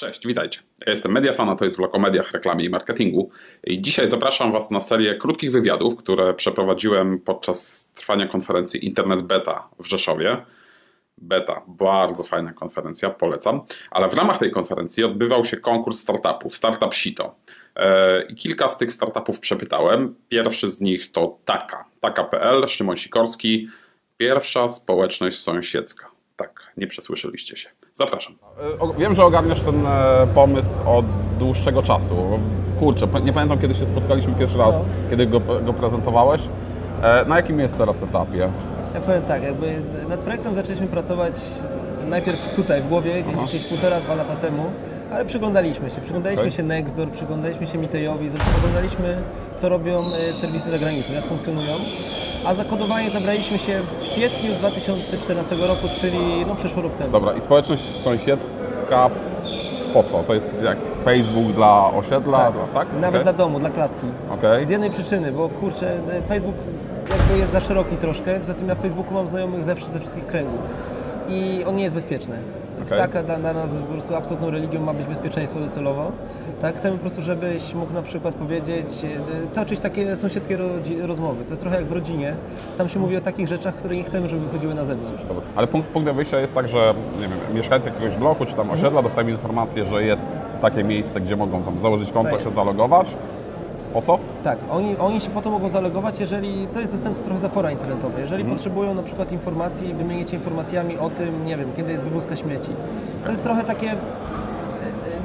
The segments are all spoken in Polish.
Cześć, witajcie. Ja jestem Mediafan, a to jest vlog o mediach, reklamie i marketingu. I dzisiaj zapraszam Was na serię krótkich wywiadów, które przeprowadziłem podczas trwania konferencji Internet Beta w Rzeszowie. Beta, bardzo fajna konferencja, polecam. Ale w ramach tej konferencji odbywał się konkurs startupów, Startup Sito. E, I kilka z tych startupów przepytałem. Pierwszy z nich to Taka, Taka.pl, Szymon Sikorski, pierwsza społeczność sąsiedzka. Tak, nie przesłyszeliście się. Zapraszam. E, Wiem, że ogarniasz ten e, pomysł od dłuższego czasu. Kurczę, nie pamiętam kiedy się spotkaliśmy pierwszy raz, No. kiedy go, go prezentowałeś. E, Na jakim jest teraz etapie? Ja powiem tak, jakby nad projektem zaczęliśmy pracować najpierw tutaj w głowie, gdzieś jakieś półtora, dwa lata temu, ale przyglądaliśmy się. Przyglądaliśmy Okej. się Nextdoor, przyglądaliśmy się Mitejowi, przyglądaliśmy co robią serwisy za granicą, jak funkcjonują. A zakodowanie zabraliśmy się w kwietniu 2014 roku, czyli no przeszło rok temu. Dobra, i społeczność sąsiedzka po co? To jest jak Facebook dla osiedla, Tak, dla- tak? Nawet Okej. dla domu, dla klatki. Okej. Z jednej przyczyny, bo kurczę, e, Facebook jakby jest za szeroki troszkę, poza tym ja w Facebooku mam znajomych ze, ze wszystkich kręgów i on nie jest bezpieczny. Okej. Taka dla, dla nas po prostu absolutną religią ma być bezpieczeństwo docelowo. Tak, chcemy po prostu, żebyś mógł na przykład powiedzieć, e, toczyć takie sąsiedzkie rozmowy. To jest trochę jak w rodzinie. Tam się mówi o takich rzeczach, które nie chcemy, żeby wychodziły na zewnątrz. Dobra. Ale punkt, punktem wyjścia jest tak, że nie wiem, mieszkańcy jakiegoś bloku czy tam osiedla dostają informację, że jest takie miejsce, gdzie mogą tam założyć konto, Tak się zalogować. Po co? Tak, oni, oni się po to mogą zalogować, jeżeli to jest zastępstwo trochę za fora internetowe. Jeżeli potrzebują na przykład informacji, wymienić się informacjami o tym, nie wiem, kiedy jest wywózka śmieci. To jest trochę takie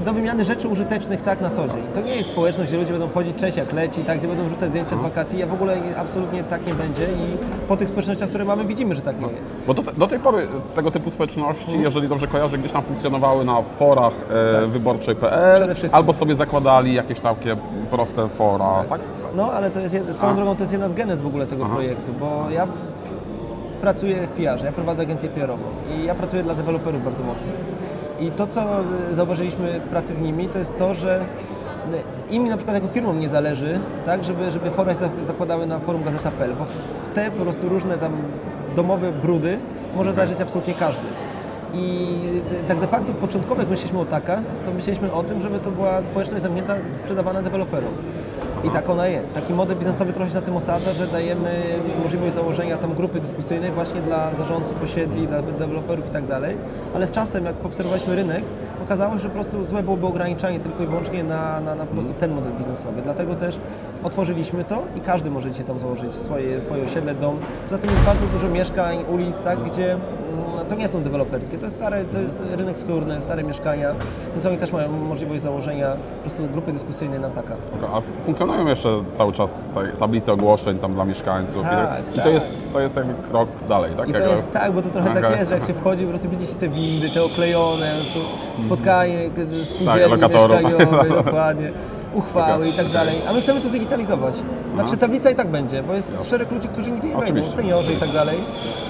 do wymiany rzeczy użytecznych tak na co dzień. To nie jest społeczność, gdzie ludzie będą wchodzić cześć jak leci, tak, gdzie będą wrzucać zdjęcia z wakacji. Ja w ogóle absolutnie tak nie będzie i po tych społecznościach, które mamy, widzimy, że tak nie jest. Bo do, do tej pory tego typu społeczności, Mhm. jeżeli dobrze kojarzę, gdzieś tam funkcjonowały na forach e, Tak. albo sobie zakładali jakieś takie proste fora, tak? No, ale to jest, swoją A. drogą to jest jedna z genez w ogóle tego Aha. projektu, bo ja pracuję w PR-ze, ja prowadzę agencję PR-ową i ja pracuję dla deweloperów bardzo mocno. I to, co zauważyliśmy w pracy z nimi, to jest to, że im na przykład jako firmom nie zależy, tak, żeby, żeby fora za- zakładały na forum gazeta.pl, bo w, te po prostu różne tam domowe brudy może zajrzeć absolutnie każdy. I tak de facto początkowo, jak myśleliśmy o taka, to myśleliśmy o tym, żeby to była społeczność zamknięta, sprzedawana deweloperom. I tak ona jest. Taki model biznesowy trochę się na tym osadza, że dajemy możliwość założenia tam grupy dyskusyjnej właśnie dla zarządców osiedli, dla deweloperów i tak dalej. Ale z czasem, jak obserwowaliśmy rynek, okazało się, że po prostu złe byłoby ograniczanie tylko i wyłącznie na, na, na po prostu ten model biznesowy. Dlatego też otworzyliśmy to i każdy może dzisiaj tam założyć swoje, swoje osiedle, dom. Poza tym jest bardzo dużo mieszkań, ulic, tak, gdzie mm, to nie są deweloperskie, to jest stare, to jest rynek wtórny, stare mieszkania, więc oni też mają możliwość założenia po prostu grupy dyskusyjnej na taka. Spoko. A funkcjonują jeszcze cały czas tablice ogłoszeń tam dla mieszkańców i, Tak, i to, tak. jest, to jest jakby krok dalej, tak? I to jest tak, bo to trochę tak jest, że jak się wchodzi, po prostu widzi się te windy, te oklejone, prostu spotkanie k- spółdzielni Tak, lokatorów. mieszkaniowej, dokładnie, uchwały i tak dalej. A my chcemy to zdigitalizować. Znaczy tablica i tak będzie, bo jest szereg ludzi, którzy nigdy nie wejdą, Oczywiście. seniorzy i tak dalej,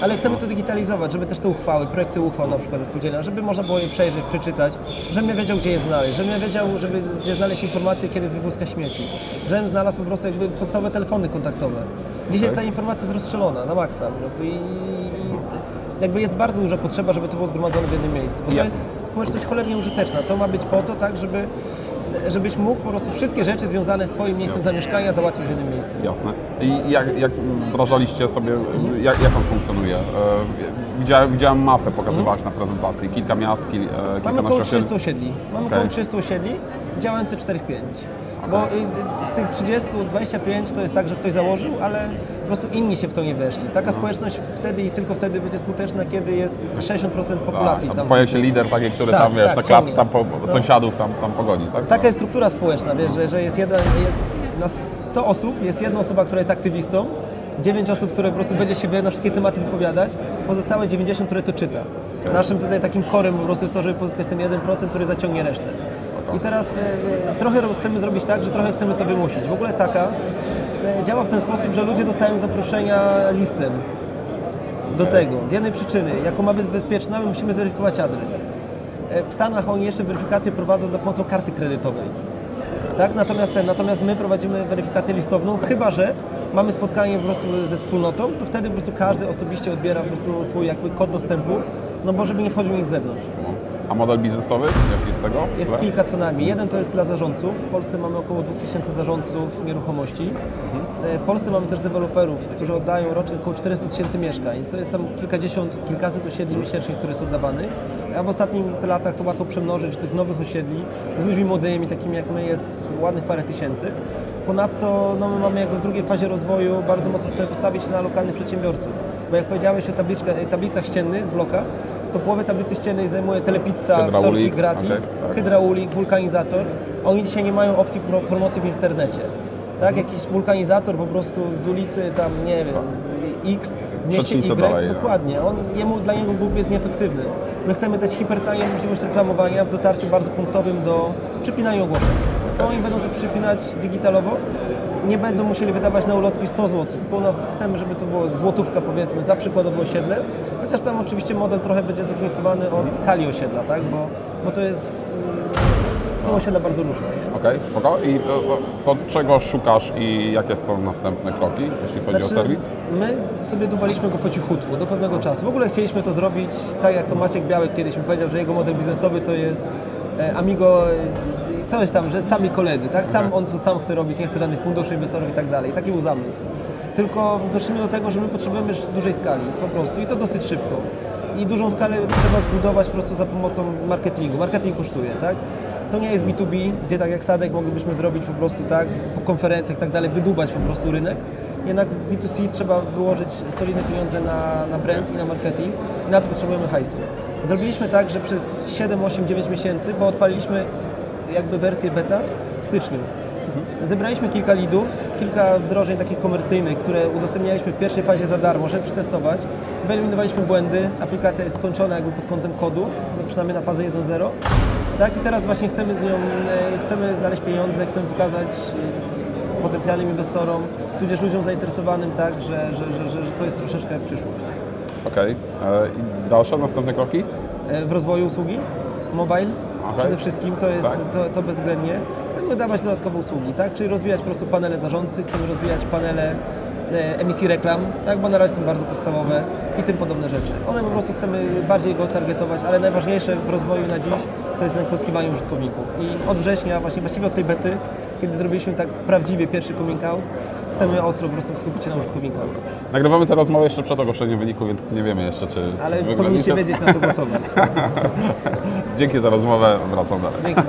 ale chcemy to digitalizować, żeby też te uchwały, projekty uchwał na przykład spółdzielnia, żeby można było je przejrzeć, przeczytać, żebym ja wiedział, gdzie je znaleźć, żebym ja wiedział, żeby gdzie znaleźć informacje, kiedy jest wywózka śmieci, żebym znalazł po prostu jakby podstawowe telefony kontaktowe. Dzisiaj Okej. ta informacja jest rozstrzelona na maksa po prostu i, jakby jest bardzo duża potrzeba, żeby to było zgromadzone w jednym miejscu, bo to jest społeczność cholernie użyteczna. To ma być po to, tak, żeby żebyś mógł po prostu wszystkie rzeczy związane z Twoim miejscem zamieszkania załatwić w jednym miejscu. Jasne. I jak, jak wdrażaliście sobie, jak, jak on funkcjonuje? E, Widziałem, widziałem mapę, pokazywałaś na prezentacji, kilka miast, kil, e, Mamy około osiedli. 300 osiedli. Mamy Okej. około 300 osiedli, działające 4-5. Bo y, z tych 30, 25 to jest tak, że ktoś założył, ale po prostu inni się w to nie weszli. Taka społeczność wtedy i tylko wtedy będzie skuteczna, kiedy jest 60% populacji Tak, tam. Pojawi się lider taki, który Tak, tam, wiesz, tak, na klatce tam po, No. sąsiadów tam, tam pogoni, tak? Taka jest struktura społeczna, wiesz, że, że jest jeden, jed- na 100 osób jest jedna osoba, która jest aktywistą, 9 osób, które po prostu będzie się na wszystkie tematy wypowiadać, pozostałe 90, które to czyta. Naszym tutaj takim chorem po prostu jest to, żeby pozyskać ten 1%, który zaciągnie resztę. I teraz e, e, trochę ro- chcemy zrobić tak, że trochę chcemy to wymusić. W ogóle taka e, działa w ten sposób, że ludzie dostają zaproszenia listem do tego. Z jednej przyczyny, jako ma być bezpieczna, my musimy zweryfikować adres. W Stanach oni jeszcze weryfikację prowadzą za pomocą karty kredytowej. Tak? Natomiast, ten, natomiast my prowadzimy weryfikację listowną, chyba że mamy spotkanie po prostu ze wspólnotą, to wtedy po prostu każdy osobiście odbiera po prostu swój jakby kod dostępu, no bo żeby nie wchodził nikt z zewnątrz. A model biznesowy? Jaki jest tego? Jest Tle? kilka co najmniej. Jeden to jest dla zarządców. W Polsce mamy około 2000 zarządców nieruchomości. E, W Polsce mamy też deweloperów, którzy oddają rocznie około 400 tysięcy mieszkań, co jest tam kilkadziesiąt, kilkaset osiedli miesięcznie, które są oddawanych. A w ostatnich latach to łatwo przemnożyć tych nowych osiedli z ludźmi młodymi, takimi jak my, jest ładnych parę tysięcy. Ponadto no, my mamy jakby w drugiej fazie rozwoju bardzo mocno chcemy postawić na lokalnych przedsiębiorców. Bo jak powiedziałeś o tabliczka, tablicach ściennych w blokach, to połowę tablicy ściennej zajmuje telepizza, wtorki gratis, okej, tak. hydraulik, wulkanizator. Oni dzisiaj nie mają opcji pro, promocji w internecie. Tak, jakiś wulkanizator po prostu z ulicy tam, nie wiem, X w mieście Y, dokładnie. On, jemu, dla niego Google jest nieefektywny. My chcemy dać hipertanią możliwość reklamowania w dotarciu bardzo punktowym do przypinania ogłoszeń. Oni będą to przypinać digitalowo, nie będą musieli wydawać na ulotki 100 zł, tylko u nas chcemy, żeby to było złotówka powiedzmy za przykładowe osiedle, chociaż tam oczywiście model trochę będzie zróżnicowany od skali osiedla, tak? bo, bo to jest, są osiedla bardzo różne. Okej, spoko. I to, to, to czego szukasz i jakie są następne kroki, jeśli chodzi o serwis? My sobie dubaliśmy go po cichutku, do pewnego czasu. W ogóle chcieliśmy to zrobić tak, jak to Maciek Białek kiedyś mi powiedział, że jego model biznesowy to jest e, Amigo, e, coś tam, że sami koledzy, tak? Sam on co sam chce robić, nie chce żadnych funduszy, inwestorów i tak dalej. Taki był zamysł. Tylko doszliśmy do tego, że my potrzebujemy już dużej skali, po prostu i to dosyć szybko. I dużą skalę trzeba zbudować po prostu za pomocą marketingu. Marketing kosztuje, tak? To nie jest B2B, gdzie tak jak Sadek moglibyśmy zrobić po prostu tak, po konferencjach i tak dalej, wydubać po prostu rynek. Jednak w B2C trzeba wyłożyć solidne pieniądze na, na brand i na marketing i na to potrzebujemy hajsu. Zrobiliśmy tak, że przez 7, 8, 9 miesięcy, bo odpaliliśmy jakby wersję beta w styczniu. Zebraliśmy kilka lidów, kilka wdrożeń takich komercyjnych, które udostępnialiśmy w pierwszej fazie za darmo, żeby przetestować. Wyeliminowaliśmy błędy, aplikacja jest skończona jakby pod kątem kodu, no przynajmniej na fazę 1.0. Tak i teraz właśnie chcemy z nią, e, chcemy znaleźć pieniądze, chcemy pokazać e, potencjalnym inwestorom, tudzież ludziom zainteresowanym tak, że, że, że, że, że to jest troszeczkę przyszłość. Okej. E, I dalsze, następne kroki? W rozwoju usługi, mobile Okej. przede wszystkim, to jest Tak. to, to bezwzględnie. Chcemy dawać dodatkowe usługi, tak? czyli rozwijać po prostu panele zarządcy, chcemy rozwijać panele emisji reklam, tak? bo na razie są bardzo podstawowe i tym podobne rzeczy. One po prostu chcemy bardziej go targetować, ale najważniejsze w rozwoju na dziś to jest pozyskiwanie użytkowników. I od września, właśnie właściwie od tej bety, kiedy zrobiliśmy tak prawdziwie pierwszy coming out, chcemy ostro po prostu skupić się na użytkownikach. Nagrywamy tę rozmowę jeszcze przed ogłoszeniem wyniku, więc nie wiemy jeszcze, czy Ale powinniście wiedzieć na co głosować. Dzięki za rozmowę, wracam dalej. Dzięki.